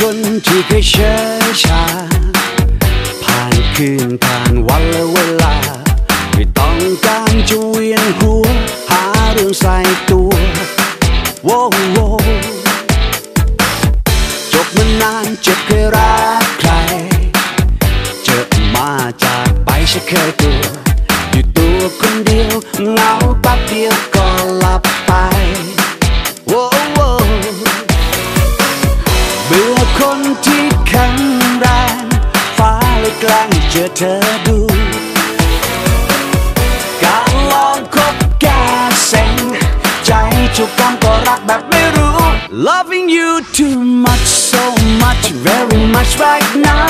คนที่เคยเชยชา ผ่านคืนผ่านวันและเวลา ไม่ต้องการจะเวียนหัว หาเรื่องใส่ตัวโว้โวจบมานานเจ็บเคยรักใคร เจอมาจากไปฉันเคยตัว อยู่ตัวคนเดียวเหงาแป๊บเดียวก็หลับ คนที่แข็งแรง ฟ้าเลยกลางเจอเธอดู การลองคบแกเซ็งใจจุกกำก็รักแบบไม่รู้ Loving you too much so much very much right now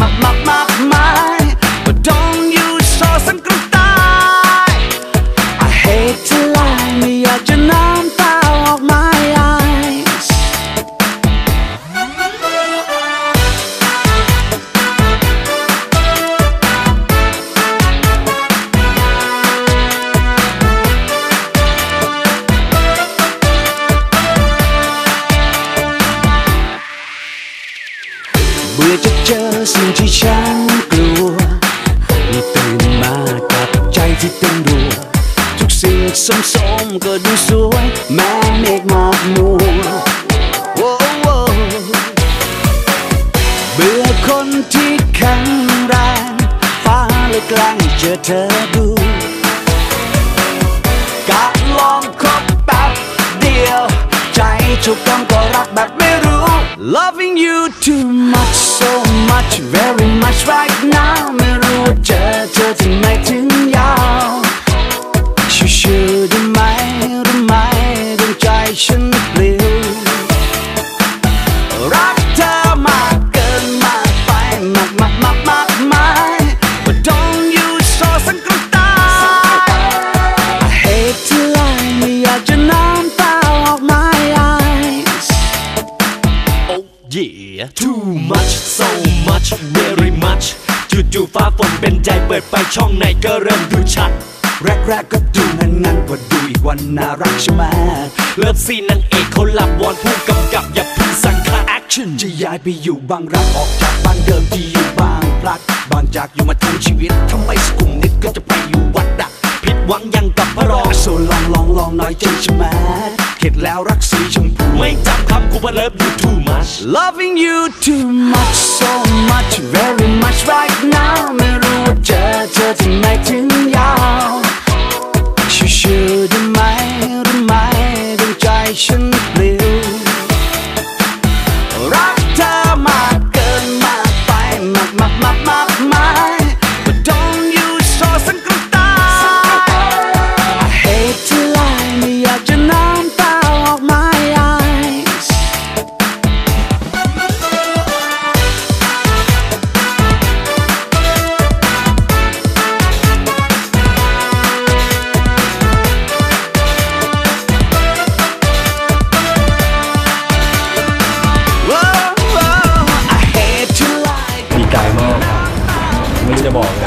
มากม สิ่งที่ฉันกลัวตื่นมากับใจที่เต้นรัวทุกสิ่งสมๆก็ดูสวย แม้เมฆหมอกมัวโอ้โอ้เบื่อคนที่แข็งแรงฟ้าเลยกล้งเจอเธอดูการลองคบแป๊บเดียว ใจจุกกำก็รักแบบไม่รู้ Loving you too much so much very much right now ไม่รู้ว่าเจอเธอที่ไหนถึงยาว much so much very much จู่ๆฟ้าฝนเป็นใจเปิดไปช่องไหนก็เริ่มดูชัด แรกๆก็ดูงั้นงั้นๆกว่าดูอีกวันน่ารักใช่ไหมเลิฟซีนางเอกเขาหลับวอนผู้กำกับอย่าพึ่งสั่งค่าแอคชั่นจะย้ายไปอยู่บางรักออกจากบ้านเดิมที่อยู่บางพลัดบางจากอยู่มาทั้งชีวิตทำไมสกุมนิดก็จะไปอยู่วัดอะผิดหวังยังกับพระรองโซลองลองลองน่อยใจใช่ไหม เข็ดแล้วรักสีชมพูไม่จำคำกูว่าเลิฟ you too much Loving you too much so much very much right now ไม่รู้ว่าเจอเธอที่ไหนถึงยาวชิวๆได้ไหมรู้ไหมดวงใจฉัน จมากครับไม่รู้จะบอกเลยความรู้สึก